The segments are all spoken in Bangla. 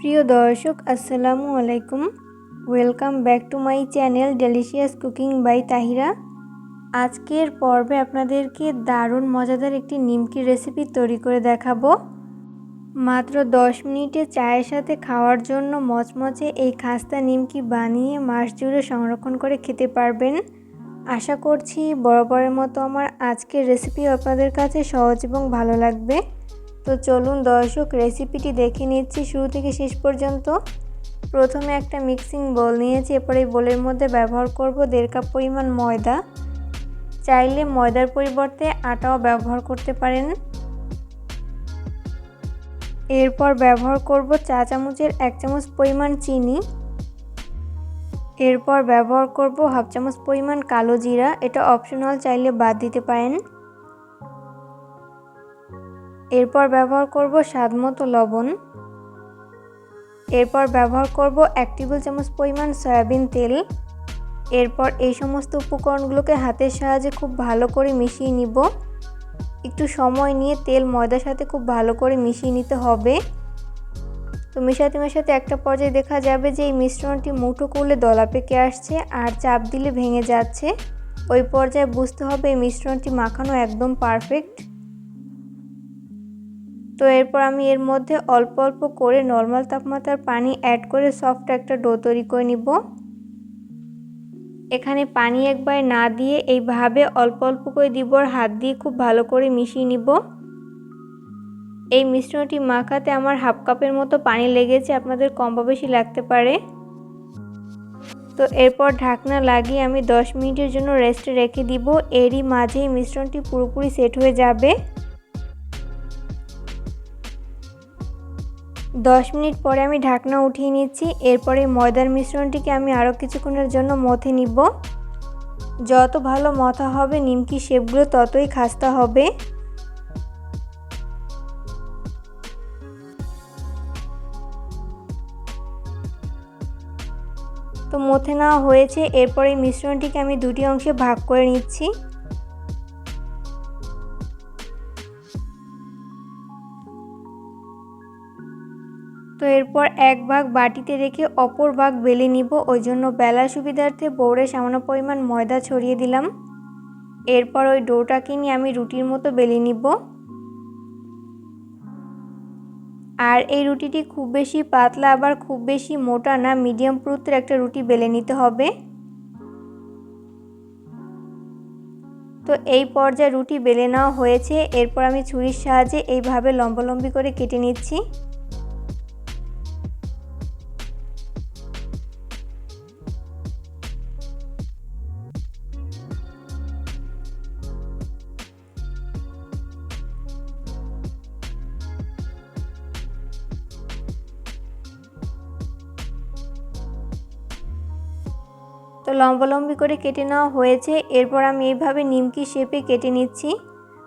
প্রিয় দর্শক, আসসালামু আলাইকুম। Welcome back to my channel delicious cooking by Tahira আজকের পর্বে আপনাদেরকে দারুণ মজাদার একটি নিমকি রেসিপি তৈরি করে দেখাবো। মাত্র দশ মিনিটে চায়ের সাথে খাওয়ার জন্য মচমচে এই খাস্তা নিমকি বানিয়ে মাস জুড়ে সংরক্ষণ করে খেতে পারবেন। আশা করছি বরাবরের মতো আমার আজকের রেসিপি আপনাদের কাছে সহজ এবং ভালো লাগবে। তো চলুন দর্শক রেসিপিটি দেখে নিচ্ছি শুরু থেকে শেষ পর্যন্ত। প্রথমে একটা মিক্সিং বোল নিয়েছি, এরপরে এই বোলের মধ্যে ব্যবহার করব দেড় কাপ পরিমাণ ময়দা। চাইলে ময়দার পরিবর্তে আটাও ব্যবহার করতে পারেন। এরপর ব্যবহার করব চা চামচের এক চামচ পরিমাণ চিনি। এরপর ব্যবহার করব হাফ চামচ পরিমাণ কালো জিরা, এটা অপশনাল চাইলে বাদ দিতে পারেন। এরপর ব্যবহার করব স্বাদ মতো লবণ। এরপর ব্যবহার করব এক টেবিল চামচ পরিমাণ সয়াবিন তেল। এরপর এই সমস্ত উপকরণগুলোকে হাতের সাহায্যে খুব ভালো করে মিশিয়ে নিব। একটু সময় নিয়ে তেল ময়দার সাথে খুব ভালো করে মিশিয়ে নিতে হবে। তো মেশাতে মেশাতে একটা পর্যায়ে দেখা যাবে যে এই মিশ্রণটি মুঠো করলে দলা পেকে আসছে আর চাপ দিলে ভেঙে যাচ্ছে। ওই পর্যায়ে বুঝতে হবে এই মিশ্রণটি মাখানো একদম পারফেক্ট তো এরপর আমি এর মধ্যে অল্প অল্প করে নর্মাল তাপমাত্রার পানি অ্যাড করে সফট একটা ডো তৈরি করে নিব। এখানে পানি একবার না দিয়ে এইভাবে অল্প অল্প করে দিব আর হাত দিয়ে খুব ভালো করে মিশিয়ে নিব। এই মিশ্রণটি মাখাতে আমার হাফ কাপের মতো পানি লেগেছে, আপনাদের কম বা বেশি লাগতে পারে। তো এরপর ঢাকনা লাগিয়ে আমি 10 মিনিটের জন্য রেস্টে রেখে দিব। এরই মাঝেই মিশ্রণটি পুরোপুরি সেট হয়ে যাবে। দশ মিনিট পরে আমি ঢাকনা উঠিয়ে নিচ্ছি। এরপরে ময়দার মিশ্রণটিকে আমি আরও কিছুক্ষণের জন্য মথে নিব। যত ভালো মথা হবে, নিমকি শেপগুলো ততই খাস্তা হবে। তো মথে নেওয়া হয়েছে। এরপরে মিশ্রণটিকে আমি দুটি অংশে ভাগ করে নিচ্ছি। তো এরপর এক ভাগ বাটিতে রেখে অপর ভাগ বেলে নিব। ওই জন্য বেলার সুবিধার্থে বোর্ডে সামান্য পরিমাণ ময়দা ছড়িয়ে দিলাম। এরপর ওই ডোটাকে নিয়ে আমি রুটির মতো বেলে নিব। আর এই রুটিটি খুব বেশি পাতলা, আবার খুব বেশি মোটা না, মিডিয়াম পুরুত্বের একটা রুটি বেলে নিতে হবে। তো এই পর্যায়ে রুটি বেলে নেওয়া হয়েছে। এরপর আমি ছুরির সাহায্যে এইভাবে লম্বালম্বি করে কেটে নিচ্ছি। তো লম্বালম্বি করে কেটে নেওয়া হয়েছে। এরপর আমি এইভাবে নিমকি শেপে কেটে নিচ্ছি।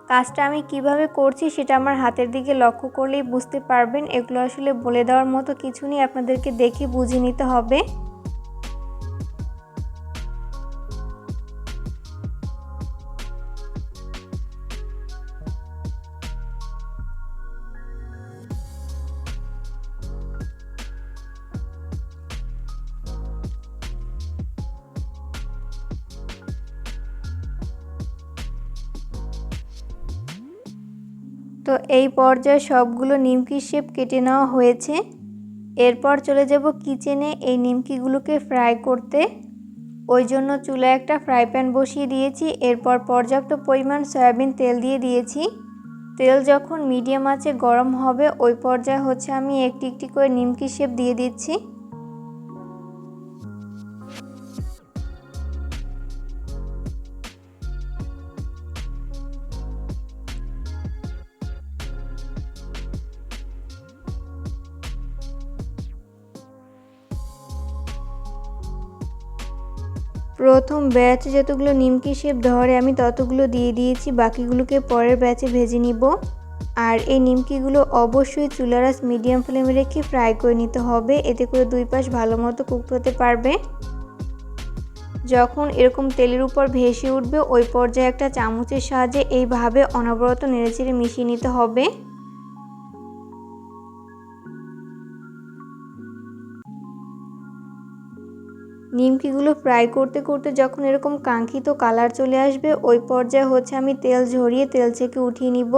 কাজটা আমি কীভাবে করছি সেটা আমার হাতের দিকে লক্ষ্য করলেই বুঝতে পারবেন। এগুলো আসলে বলে দেওয়ার মতো কিছু নেই। আপনাদেরকে দেখে বুঝে নিতে হবে। তো এই পর্যায়ে সবগুলো নিমকি শেপ কেটে নেওয়া হয়েছে। এরপর চলে যাব কিচেনে এই নিমকিগুলোকে ফ্রাই করতে। ওই জন্য চুলায় একটা ফ্রাই প্যান বসিয়ে দিয়েছি। এরপর পর্যাপ্ত পরিমাণ সয়াবিন তেল দিয়ে দিয়েছি। তেল যখন মিডিয়াম আছে গরম হবে, ওই পর্যায়ে হচ্ছে আমি একটি একটি করে নিমকি শেপ দিয়ে দিচ্ছি। প্রথম ব্যাচ যতগুলো নিমকি শেপ ধরে, আমি ততগুলো দিয়ে দিয়েছি, বাকিগুলোকে পরের ব্যাচে ভেজে নিব। আর এই নিমকিগুলো অবশ্যই চুলারাস মিডিয়াম ফ্লেমে রেখে ফ্রাই করে নিতে হবে, এতে করে দুই পাশ ভালো মতো কুক হতে পারবে। যখন এরকম তেলের উপর ভেসে উঠবে, ওই পর্যায়ে একটা চামচের সাহায্যে এইভাবে অনবরত নেড়েচেড়ে মিশিয়ে নিতে হবে। নিমকিগুলো ফ্রাই করতে করতে যখন এরকম কাঙ্ক্ষিত কালার চলে আসবে, ওই পর্যায়ে হচ্ছে আমি তেল ঝরিয়ে তেল থেকে উঠিয়ে নিব।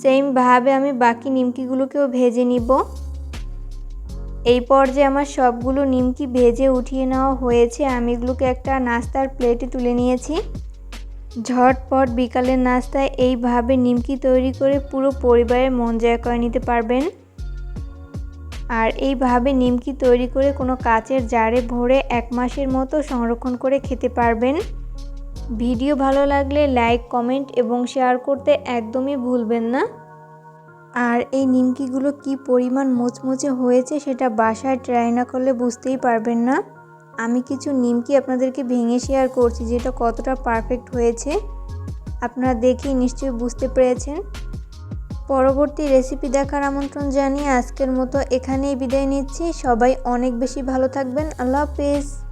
সেমভাবে আমি বাকি নিমকিগুলোকেও ভেজে নিব। এই পর্যায়ে আমার সবগুলো নিমকি ভেজে উঠিয়ে নেওয়া হয়েছে। আমি এগুলোকে একটা নাস্তার প্লেটে তুলে নিয়েছি। ঝটপট বিকালের নাস্তায় এইভাবে নিমকি তৈরি করে পুরো পরিবারের মন জয় করে নিতে পারবেন। আর এইভাবে নিমকি তৈরি করে কোনো কাচের জারে ভরে এক মাসের মতো সংরক্ষণ করে খেতে পারবেন। ভিডিও ভালো লাগলে লাইক, কমেন্ট এবং শেয়ার করতে একদমই ভুলবেন না। আর এই নিমকিগুলো কি পরিমাণ মোচমোচে হয়েছে সেটা বাসায় ট্রাই না করলে বুঝতেই পারবেন না। আমি কিছু নিমকি আপনাদেরকে ভেঙে শেয়ার করছি যেটা কতটা পারফেক্ট হয়েছে। আপনারা দেখেই নিশ্চয়ই বুঝতে পেরেছেন। পরবর্তী রেসিপি দেখার আমন্ত্রণ জানিয়ে আজকের মতো এখানেই বিদায় নিচ্ছি। সবাই অনেক বেশি ভালো থাকবেন। আল্লাহ হাফেজ।